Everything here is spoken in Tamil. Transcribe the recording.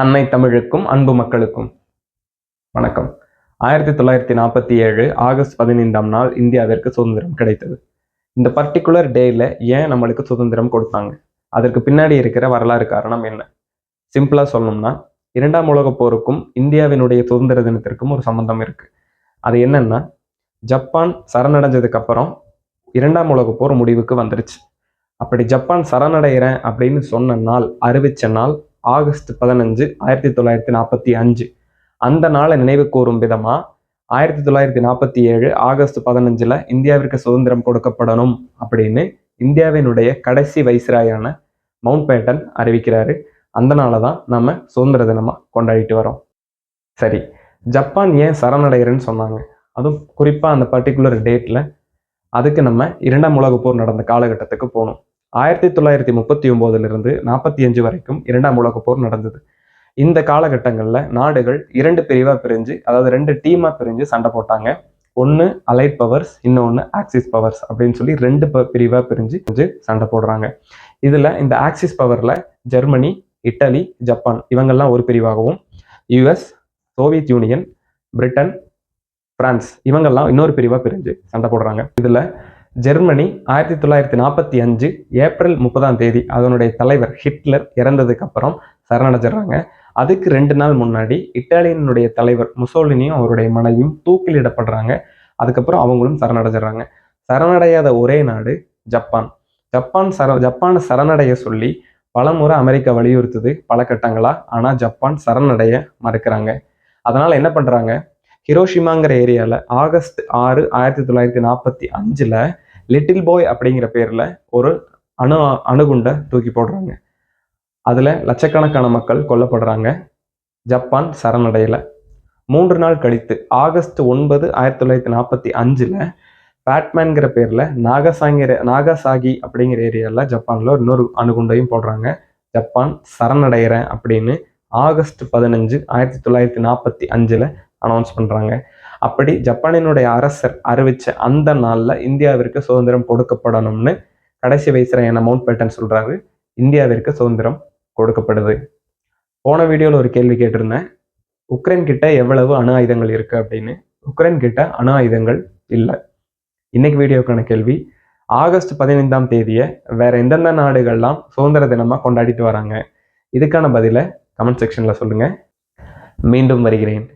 அன்னை தமிழுக்கும் அன்பு மக்களுக்கும். வணக்கம். ஆயிரத்தி தொள்ளாயிரத்தி நாற்பத்தி ஏழு ஆகஸ்ட் பதினைந்தாம் நாள் இந்தியாவிற்கு சுதந்திரம் கிடைத்தது. இந்த பர்டிகுலர் டேயில் ஏன் நம்மளுக்கு சுதந்திரம் கொடுத்தாங்க? அதற்கு பின்னாடி இருக்கிற வரலாறு காரணம் என்ன? சிம்பிளாக சொல்லணும்னா இரண்டாம் உலகப் போருக்கும் இந்தியாவினுடைய சுதந்திர தினத்திற்கும் ஒரு சம்பந்தம் இருக்குது அது என்னென்னா ஜப்பான் சரணடைஞ்சதுக்கு அப்புறம் இரண்டாம் உலகப் போர் முடிவுக்கு வந்துருச்சு. அப்படி ஜப்பான் சரணடைகிறேன் அப்படின்னு சொன்ன நாள் அறிவிச்ச நாள் ஆகஸ்ட் பதினஞ்சு ஆயிரத்தி தொள்ளாயிரத்தி நாற்பத்தி அஞ்சு. அந்த நாளை நினைவு கூறும் விதமாக ஆயிரத்தி தொள்ளாயிரத்தி நாற்பத்தி ஏழு ஆகஸ்ட் பதினஞ்சில் இந்தியாவிற்கு சுதந்திரம் கொடுக்கப்படணும் அப்படின்னு இந்தியாவினுடைய கடைசி வைஸ்ராயான மவுண்ட் பேட்டன் அறிவிக்கிறாரு. அந்த நாளை தான் நம்ம சுதந்திர தினமாக கொண்டாடிட்டு வரோம். சரி ஜப்பான் ஏன் சரணடைகிறேன்னு சொன்னாங்க. அதுவும் குறிப்பாக அந்த பர்டிகுலர் டேட்டில் அதுக்கு நம்ம இரண்டாம் உலக போர் நடந்த காலகட்டத்துக்கு போகணும். ஆயிரத்தி தொள்ளாயிரத்தி முப்பத்தி ஒம்போதுலேருந்து நாற்பத்தி அஞ்சு வரைக்கும் இரண்டாம் உலகப் போர் நடந்தது. இந்த காலகட்டங்களில் நாடுகள் இரண்டு பிரிவாக பிரிஞ்சு அதாவது ரெண்டு டீமாக பிரிஞ்சு சண்டை போட்டாங்க. ஒன்று அலைட் பவர்ஸ் இன்னொன்று ஆக்சிஸ் பவர்ஸ் அப்படின்னு சொல்லி ரெண்டு ப பிரிவாக பிரிஞ்சு பிரிஞ்சு சண்டை போடுறாங்க. இதில் இந்த ஆக்சிஸ் பவரில் ஜெர்மனி இட்டலி ஜப்பான் இவங்கெல்லாம் ஒரு பிரிவாகவும் US Soviet Union Britain France இவங்கெல்லாம் இன்னொரு பிரிவாக பிரிஞ்சு சண்டை போடுறாங்க. இதில் ஜெர்மனி ஆயிரத்தி தொள்ளாயிரத்தி நாற்பத்தி அஞ்சு ஏப்ரல் முப்பதாம் தேதி அதனுடைய தலைவர் ஹிட்லர் இறந்ததுக்கு அப்புறம் சரணடைஞ்சிடுறாங்க. அதுக்கு ரெண்டு நாள் முன்னாடி இட்டாலியனுடைய தலைவர் முசோலினியும் அவருடைய மனைவியும் தூக்கிலிடப்படுறாங்க. அதுக்கப்புறம் அவங்களும் சரணடைஞ்சிடுறாங்க. சரணடையாத ஒரே நாடு ஜப்பான். ஜப்பான் சர ஜப்பானை சரணடைய சொல்லி பலமுறை அமெரிக்கா வலியுறுத்துது பல கட்டங்களா. ஆனால் ஜப்பான் சரணடைய மறுக்கிறாங்க. அதனால் என்ன பண்ணுறாங்க ஹிரோஷிமாங்கிற ஏரியாவில் ஆகஸ்ட் ஆறு ஆயிரத்தி தொள்ளாயிரத்தி நாற்பத்தி அஞ்சில் லிட்டில் பாய் அப்படிங்கிற பேரில் ஒரு அணு அணுகுண்டை தூக்கி போடுறாங்க. அதில் லட்சக்கணக்கான மக்கள் கொல்லப்படுறாங்க. ஜப்பான் சரணடையில். மூன்று நாள் கழித்து ஆகஸ்ட் ஒன்பது ஆயிரத்தி தொள்ளாயிரத்தி நாற்பத்தி அஞ்சில் பேட்மேன்கிற பேரில் நாகசாங்கிற நாகசாகி அப்படிங்கிற ஏரியாவில் ஜப்பானில் இன்னொரு அணுகுண்டையும் போடுறாங்க. ஜப்பான் சரணடைகிறேன் அப்படின்னு ஆகஸ்ட் பதினஞ்சு ஆயிரத்தி தொள்ளாயிரத்தி நாற்பத்தி அஞ்சில் அனௌன்ஸ் பண்ணுறாங்க அப்படி ஜப்பானினுடைய அரசர் அறிவித்த அந்த நாளில் இந்தியாவிற்கு சுதந்திரம் கொடுக்கப்படணும்னு கடைசி வைஸ்ராயான மவுண்ட் பேட்டன் சொல்கிறாரு இந்தியாவிற்கு சுதந்திரம் கொடுக்கப்படுது. போன வீடியோவில் ஒரு கேள்வி கேட்டிருந்தேன். உக்ரைன் கிட்ட எவ்வளவு அணு ஆயுதங்கள் இருக்குது அப்படின்னு. உக்ரைன் கிட்ட அணு ஆயுதங்கள் இல்லை. இன்னைக்கு வீடியோக்கான கேள்வி. ஆகஸ்ட் பதினைந்தாம் தேதியை வேற எந்தெந்த நாடுகள்லாம் சுதந்திர தினமாக கொண்டாடிட்டு வராங்க? இதுக்கான பதிலை கமெண்ட் செக்ஷனில் சொல்லுங்கள் மீண்டும் வருகிறேன்.